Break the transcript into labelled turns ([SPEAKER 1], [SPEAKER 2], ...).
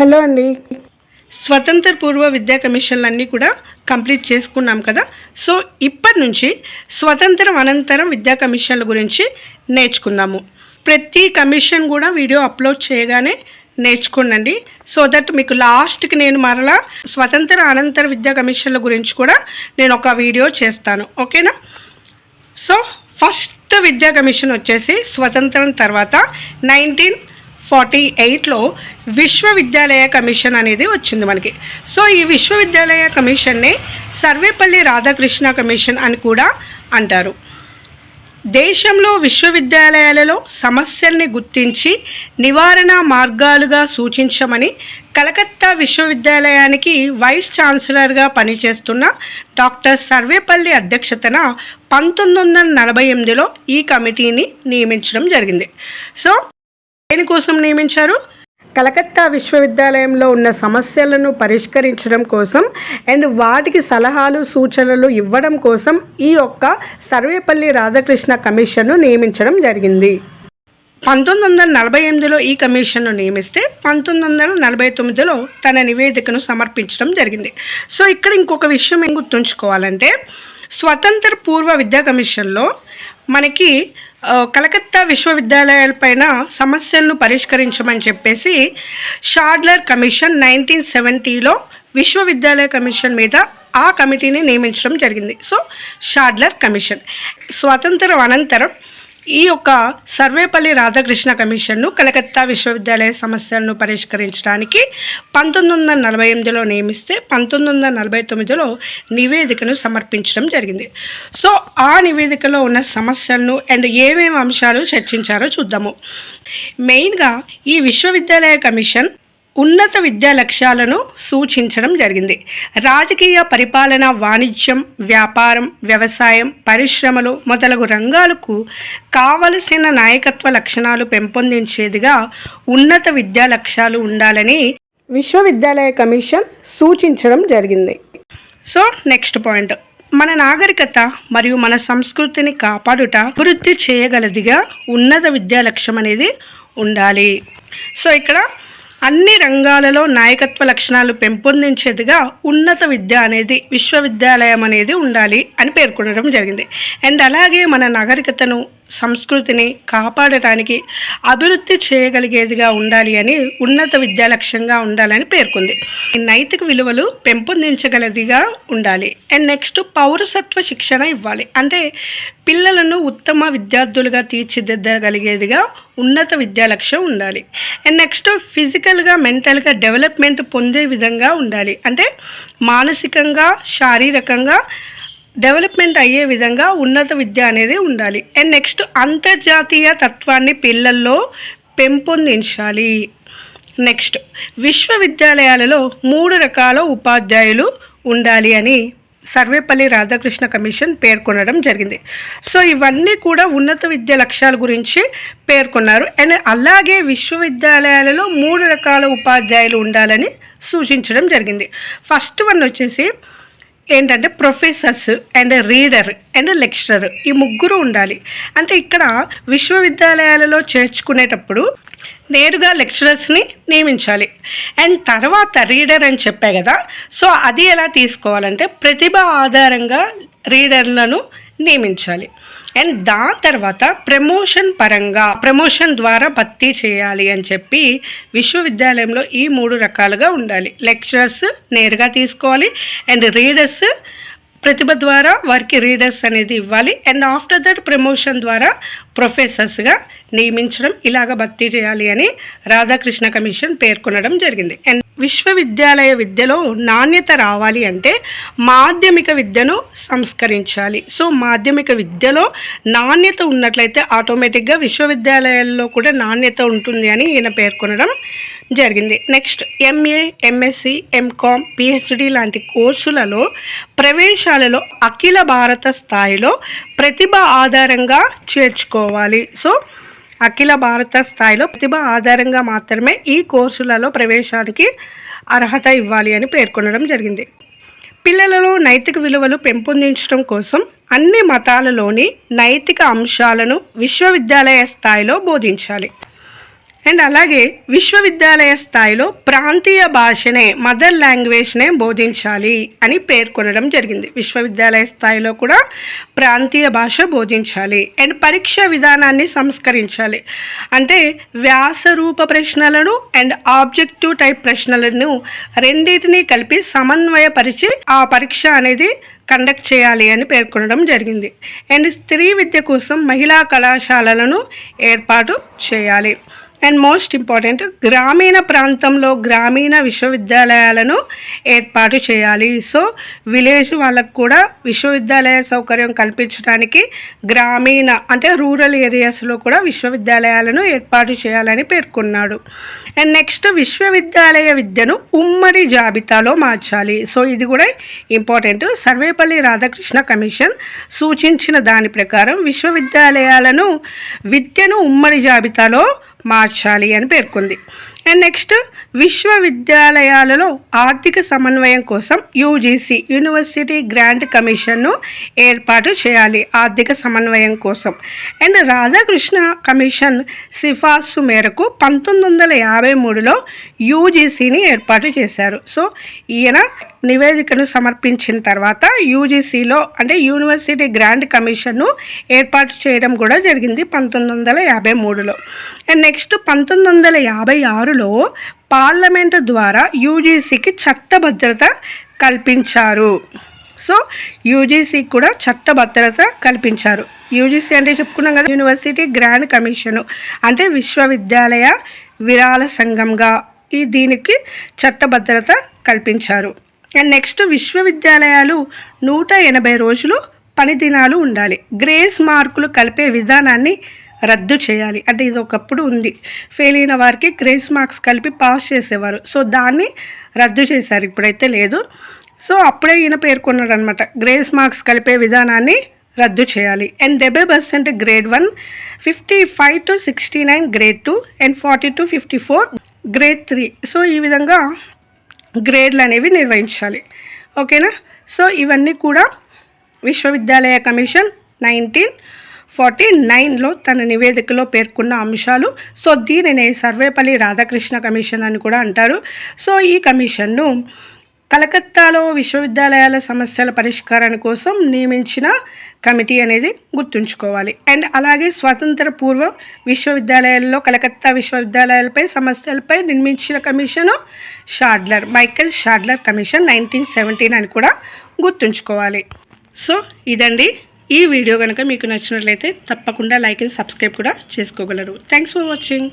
[SPEAKER 1] Hello అండి.
[SPEAKER 2] స్వతంత్ర పూర్వ విద్యా కమిషన్లన్నీ కూడా కంప్లీట్ చేసుకున్నాం కదా. సో ఇప్పటి నుంచి స్వతంత్రం అనంతరం విద్యా కమిషన్ల గురించి నేర్చుకుందాము. ప్రతి కమిషన్ కూడా వీడియో అప్లోడ్ చేయగానే నేర్చుకోండి సో దట్ మీకు లాస్ట్కి నేను మరలా స్వతంత్ర అనంతర విద్యా కమిషన్ల గురించి కూడా నేను ఒక వీడియో చేస్తాను. ఓకేనా? సో ఫస్ట్ విద్యా కమిషన్ వచ్చేసి స్వతంత్రం తర్వాత నైన్టీన్ ఫార్టీ ఎయిట్లో విశ్వవిద్యాలయ కమిషన్ అనేది వచ్చింది మనకి. సో ఈ విశ్వవిద్యాలయ కమిషన్ని సర్వేపల్లి రాధాకృష్ణ కమిషన్ అని కూడా అంటారు. దేశంలో విశ్వవిద్యాలయాలలో సమస్యల్ని గుర్తించి నివారణ మార్గాలుగా సూచించమని కలకత్తా విశ్వవిద్యాలయానికి వైస్ ఛాన్సలర్గా పనిచేస్తున్న డాక్టర్ సర్వేపల్లి అధ్యక్షతన పంతొమ్మిది వందల నలభై ఎనిమిదిలో ఈ కమిటీని నియమించడం జరిగింది. సో దేనికోసం నియమించారు?
[SPEAKER 1] కలకత్తా విశ్వవిద్యాలయంలో ఉన్న సమస్యలను పరిష్కరించడం కోసం అండ్ వాటికి సలహాలు సూచనలు ఇవ్వడం కోసం ఈ యొక్క సర్వేపల్లి రాధాకృష్ణ కమిషన్ను నియమించడం జరిగింది.
[SPEAKER 2] పంతొమ్మిది వందల నలభై ఎనిమిదిలో ఈ కమిషన్ను నియమిస్తే పంతొమ్మిది వందల నలభై తొమ్మిదిలో తన నివేదికను సమర్పించడం జరిగింది. సో ఇక్కడ ఇంకొక విషయం ఏం గుర్తుంచుకోవాలంటే స్వతంత్ర పూర్వ విద్యా కమిషన్లో మనకి కలకత్తా విశ్వవిద్యాలయాలపైన సమస్యలను పరిష్కరించమని చెప్పేసి షాడ్లర్ కమిషన్ నైన్టీన్ సెవెంటీలో విశ్వవిద్యాలయ కమిషన్ మీద ఆ కమిటీని నియమించడం జరిగింది. So Sadler commission. స్వాతంత్రం అనంతరం ఈ యొక్క సర్వేపల్లి రాధాకృష్ణ కమిషన్ను కలకత్తా విశ్వవిద్యాలయ సమస్యలను పరిష్కరించడానికి పంతొమ్మిది వందల నలభై ఎనిమిదిలో నియమిస్తే పంతొమ్మిది వందల నలభై తొమ్మిదిలో నివేదికను సమర్పించడం జరిగింది. సో ఆ నివేదికలో ఉన్న సమస్యలను అండ్ ఏమేమి అంశాలు చర్చించారో చూద్దాము. మెయిన్గా ఈ విశ్వవిద్యాలయ కమిషన్ ఉన్నత విద్యా లక్ష్యాలను సూచించడం జరిగింది. రాజకీయ పరిపాలన వాణిజ్యం వ్యాపారం వ్యవసాయం పరిశ్రమలు మొదలగు రంగాలకు కావలసిన నాయకత్వ లక్షణాలు పెంపొందించేదిగా ఉన్నత విద్యా లక్ష్యాలు ఉండాలని
[SPEAKER 1] విశ్వవిద్యాలయ కమిషన్ సూచించడం జరిగింది.
[SPEAKER 2] So next point. మన నాగరికత మరియు మన సంస్కృతిని కాపాడుట అభివృద్ధి చేయగలదిగా ఉన్నత విద్యా లక్ష్యం అనేది ఉండాలి. సో ఇక్కడ అన్ని రంగాలలో నాయకత్వ లక్షణాలు పెంపొందించేదిగా ఉన్నత విద్య అనేది విశ్వవిద్యాలయం అనేది ఉండాలి అని పేర్కొనడం జరిగింది. అండ్ అలాగే మన నాగరికతను సంస్కృతిని కాపాడటానికి అభివృద్ధి చేయగలిగేదిగా ఉండాలి అని ఉన్నత విద్యా లక్ష్యంగా ఉండాలని పేర్కొంది. నైతిక విలువలు పెంపొందించగలదిగా ఉండాలి. అండ్ నెక్స్ట్ పౌరసత్వ శిక్షణ ఇవ్వాలి. అంటే పిల్లలను ఉత్తమ విద్యార్థులుగా తీర్చిదిద్దగలిగేదిగా ఉన్నత విద్యా లక్ష్యం ఉండాలి. అండ్ నెక్స్ట్ ఫిజికల్గా మెంటల్గా డెవలప్మెంట్ పొందే విధంగా ఉండాలి. అంటే మానసికంగా శారీరకంగా డెవలప్మెంట్ అయ్యే విధంగా ఉన్నత విద్య అనేది ఉండాలి. అండ్ నెక్స్ట్ అంతర్జాతీయ తత్వాన్ని పిల్లల్లో పెంపొందించాలి. నెక్స్ట్ విశ్వవిద్యాలయాలలో మూడు రకాల ఉపాధ్యాయులు ఉండాలి అని సర్వేపల్లి రాధాకృష్ణ కమిషన్ పేర్కొనడం జరిగింది. సో ఇవన్నీ కూడా ఉన్నత విద్య లక్ష్యాల గురించి పేర్కొన్నారు. అండ్ అలాగే విశ్వవిద్యాలయాలలో మూడు రకాల ఉపాధ్యాయులు ఉండాలని సూచించడం జరిగింది. ఫస్ట్ వన్ వచ్చేసి ఏంటంటే professors and reader and lecturer ఈ ముగ్గురు ఉండాలి. అంటే ఇక్కడ విశ్వవిద్యాలయాలలో చేర్చుకునేటప్పుడు నేరుగా లెక్చరర్స్ని నియమించాలి. అండ్ తర్వాత రీడర్ అని చెప్పా కదా సో అది ఎలా తీసుకోవాలంటే ప్రతిభ ఆధారంగా రీడర్లను నియమించాలి. అండ్ దాని తర్వాత ప్రమోషన్ పరంగా ప్రమోషన్ ద్వారా భర్తీ చేయాలి అని చెప్పి విశ్వవిద్యాలయంలో ఈ మూడు రకాలుగా ఉండాలి. లెక్చరర్స్ నేరుగా తీసుకోవాలి అండ్ రీడర్స్ ప్రతిభ ద్వారా వారికి రీడర్స్ అనేది ఇవ్వాలి. అండ్ ఆఫ్టర్ దట్ ప్రమోషన్ ద్వారా ప్రొఫెసర్స్గా నియమించడం ఇలాగ భర్తీ చేయాలి అని రాధాకృష్ణ కమిషన్ పేర్కొనడం జరిగింది. అండ్ విశ్వవిద్యాలయ విద్యలో నాణ్యత రావాలి అంటే మాధ్యమిక విద్యను సంస్కరించాలి. సో మాధ్యమిక విద్యలో నాణ్యత ఉన్నట్లయితే ఆటోమేటిక్గా విశ్వవిద్యాలయాల్లో కూడా నాణ్యత ఉంటుంది అని ఈయన పేర్కొనడం జరిగింది. Next MA MSc MCom PhD లాంటి కోర్సులలో ప్రవేశాలలో అఖిల భారత స్థాయిలో ప్రతిభ ఆధారంగా చేర్చుకోవాలి. సో అఖిల భారత స్థాయిలో ప్రతిభ ఆధారంగా మాత్రమే ఈ కోర్సులలో ప్రవేశానికి అర్హత ఇవ్వాలి అని పేర్కొనడం జరిగింది. పిల్లలలో నైతిక విలువలు పెంపొందించడం కోసం అన్ని మతాలలోని నైతిక అంశాలను విశ్వవిద్యాలయ స్థాయిలో బోధించాలి. అండ్ అలాగే విశ్వవిద్యాలయ స్థాయిలో ప్రాంతీయ భాషనే మదర్ లాంగ్వేజ్నే బోధించాలి అని పేర్కొనడం జరిగింది. విశ్వవిద్యాలయ స్థాయిలో కూడా ప్రాంతీయ భాష బోధించాలి. అండ్ పరీక్ష విధానాన్ని సంస్కరించాలి. అంటే వ్యాస రూప ప్రశ్నలను అండ్ ఆబ్జెక్టివ్ టైప్ ప్రశ్నలను రెండింటినీ కలిపి సమన్వయపరిచి ఆ పరీక్ష అనేది కండక్ట్ చేయాలి అని పేర్కొనడం జరిగింది. అండ్ స్త్రీ విద్య కోసం మహిళా కళాశాలలను ఏర్పాటు చేయాలి. అండ్ మోస్ట్ ఇంపార్టెంట్ గ్రామీణ ప్రాంతంలో గ్రామీణ విశ్వవిద్యాలయాలను ఏర్పాటు చేయాలి. సో విలేజ్ వాళ్ళకు కూడా విశ్వవిద్యాలయ సౌకర్యం కల్పించడానికి గ్రామీణ అంటే రూరల్ ఏరియాస్లో కూడా విశ్వవిద్యాలయాలను ఏర్పాటు చేయాలని పేర్కొన్నాడు. అండ్ నెక్స్ట్ విశ్వవిద్యాలయ విద్యను ఉమ్మడి జాబితాలో మార్చాలి. సో ఇది కూడా ఇంపార్టెంట్ సర్వేపల్లి రాధాకృష్ణ కమిషన్ సూచించిన దాని ప్రకారం విశ్వవిద్యాలయాలను విద్యను ఉమ్మడి జాబితాలో మార్చాలి అని పేర్కొంది. అండ్ నెక్స్ట్ విశ్వవిద్యాలయాలలో ఆర్థిక సమన్వయం కోసం యూజీసీ యూనివర్సిటీ గ్రాంట్ కమిషన్ను ఏర్పాటు చేయాలి ఆర్థిక సమన్వయం కోసం. అండ్ రాధాకృష్ణ కమిషన్ సిఫార్సు మేరకు పంతొమ్మిది వందల యాభై మూడులో యూజీసీని ఏర్పాటు చేశారు. సో ఈయన నివేదికను సమర్పించిన తర్వాత యూజీసీలో అంటే యూనివర్సిటీ గ్రాంట్ కమిషన్ను ఏర్పాటు చేయడం కూడా జరిగింది పంతొమ్మిది వందల యాభై మూడులో. అండ్ నెక్స్ట్ పంతొమ్మిది వందల యాభై ఆరు ఆరులో పార్లమెంటు ద్వారా యూజీసీకి చట్టభద్రత కల్పించారు. సో యూజీసీ కూడా చట్టభద్రత కల్పించారు. యూజీసీ అంటే చెప్పుకున్నాం కదా యూనివర్సిటీ గ్రాండ్ కమిషను అంటే విశ్వవిద్యాలయ విరాళ సంఘంగా ఈ దీనికి చట్టభద్రత కల్పించారు. అండ్ నెక్స్ట్ విశ్వవిద్యాలయాలు నూట ఎనభై రోజులు పని దినాలు ఉండాలి. గ్రేస్ మార్కులు కలిపే విధానాన్ని రద్దు చేయాలి. అంటే ఇది ఒకప్పుడు ఉంది. ఫెయిల్ అయిన వారికి గ్రేస్ మార్క్స్ కలిపి పాస్ చేసేవారు. సో దాన్ని రద్దు చేశారు. ఇప్పుడైతే లేదు. సో అప్పుడే ఈయన పేర్కొన్నాడు అనమాట గ్రేస్ మార్క్స్ కలిపే విధానాన్ని రద్దు చేయాలి. అండ్ డెబ్బై percent grade one fifty five to sixty nine grade two and forty to fifty four grade three. So ఈ విధంగా గ్రేడ్లు అనేవి నిర్వహించాలి. ఓకేనా? సో ఇవన్నీ కూడా విశ్వవిద్యాలయ కమిషన్ నైన్టీన్ ఫార్టీ నైన్లో తన నివేదికలో పేర్కొన్న అంశాలు. సో దీనిని సర్వేపల్లి రాధాకృష్ణ కమిషన్ అని కూడా అంటారు. సో ఈ కమిషన్ను కలకత్తాలో విశ్వవిద్యాలయాల సమస్యల పరిష్కారం కోసం నియమించిన కమిటీ అనేది గుర్తుంచుకోవాలి. అండ్ అలాగే స్వాతంత్ర పూర్వం విశ్వవిద్యాలయాల్లో కలకత్తా విశ్వవిద్యాలయాలపై సమస్యలపై నిర్మించిన commission Sadler Michael Sadler commission nineteen seventeen అని కూడా గుర్తుంచుకోవాలి. సో ఇదండి ఈ వీడియో కనుక మీకు నచ్చినట్లయితే తప్పకుండా లైక్ అండ్ సబ్స్క్రైబ్ కూడా చేసుకోగలరు. Thanks for watching